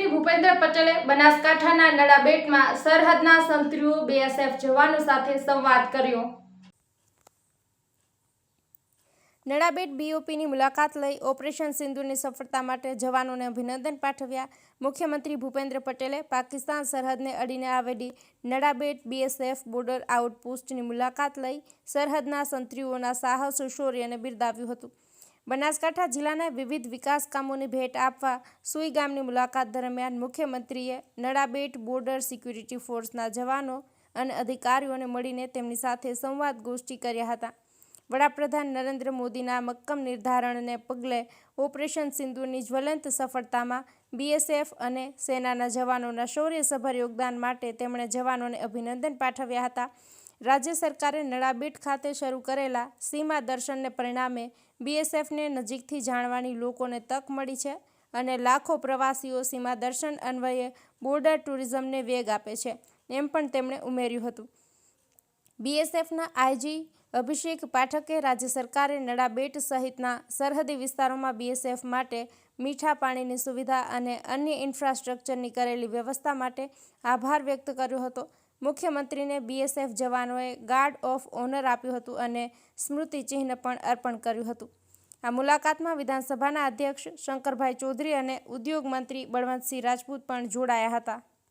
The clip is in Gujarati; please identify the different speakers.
Speaker 1: મુખ્યમંત્રી ભૂપેન્દ્ર પટેલે બનાસકાંઠાના નડાબેટમાં સરહદના સંત્રીઓ બીએસએફ જવાનો સાથે સંવાદ કર્યો. નડાબેટ બીઓપીની મુલાકાત લઈ ઓપરેશન સિંધુની સફળતા માટે જવાનોને અભિનંદન પાઠવ્યા. મુખ્યમંત્રી ભૂપેન્દ્ર પટેલે પાકિસ્તાન સરહદને અડીને આવેલી નડાબેટ બીએસએફ બોર્ડર આઉટપોસ્ટની મુલાકાત લઈ સરહદના સંત્રીઓના સાહસ, શૌર્યને બિરદાવ્યું હતું. બનાસકાંઠા જિલ્લાના વિવિધ વિકાસ કામોની ભેટ આપવા સુઈ ગામની મુલાકાત દરમિયાન મુખ્યમંત્રીએ નડાબેટ બોર્ડર સિક્યુરિટી ફોર્સના જવાનો અને અધિકારીઓને મળીને તેમની સાથે સંવાદ ગોષ્ઠી કર્યા હતા. વડાપ્રધાન નરેન્દ્ર મોદીના મક્કમ નિર્ધારણને પગલે ઓપરેશન સિંધુની જ્વલંત સફળતામાં બીએસએફ અને સેનાના જવાનોના શૌર્યસભર યોગદાન માટે તેમણે જવાનોને અભિનંદન પાઠવ્યા હતા. રાજ્ય સરકારે નડાબેટ ખાતે શરૂ કરેલા સીમા દર્શનને પરિણામે બીએસએફને નજીકથી જાણવાની લોકોને તક મળી છે અને લાખો પ્રવાસીઓ સીમા દર્શન અન્વયે બોર્ડર ટુરિઝમને વેગ આપે છે, એમ પણ તેમણે ઉમેર્યું હતું. બીએસએફના આઈજી અભિષેક પાઠકે રાજ્ય સરકારે નડાબેટ સહિતના સરહદી વિસ્તારોમાં બીએસએફ માટે મીઠા પાણીની સુવિધા અને અન્ય ઇન્ફ્રાસ્ટ્રક્ચરની કરેલી વ્યવસ્થા માટે આભાર વ્યક્ત કર્યો હતો. મુખ્યમંત્રીને બીએસએફ જવાનોએ ગાર્ડ ઓફ ઓનર આપ્યું હતું અને સ્મૃતિ ચિહ્ન પણ અર્પણ કર્યું હતું. આ મુલાકાતમાં વિધાનસભાના અધ્યક્ષ શંકરભાઈ ચૌધરી અને ઉદ્યોગ મંત્રી બળવંતસિંહ રાજપૂત પણ જોડાયા હતા.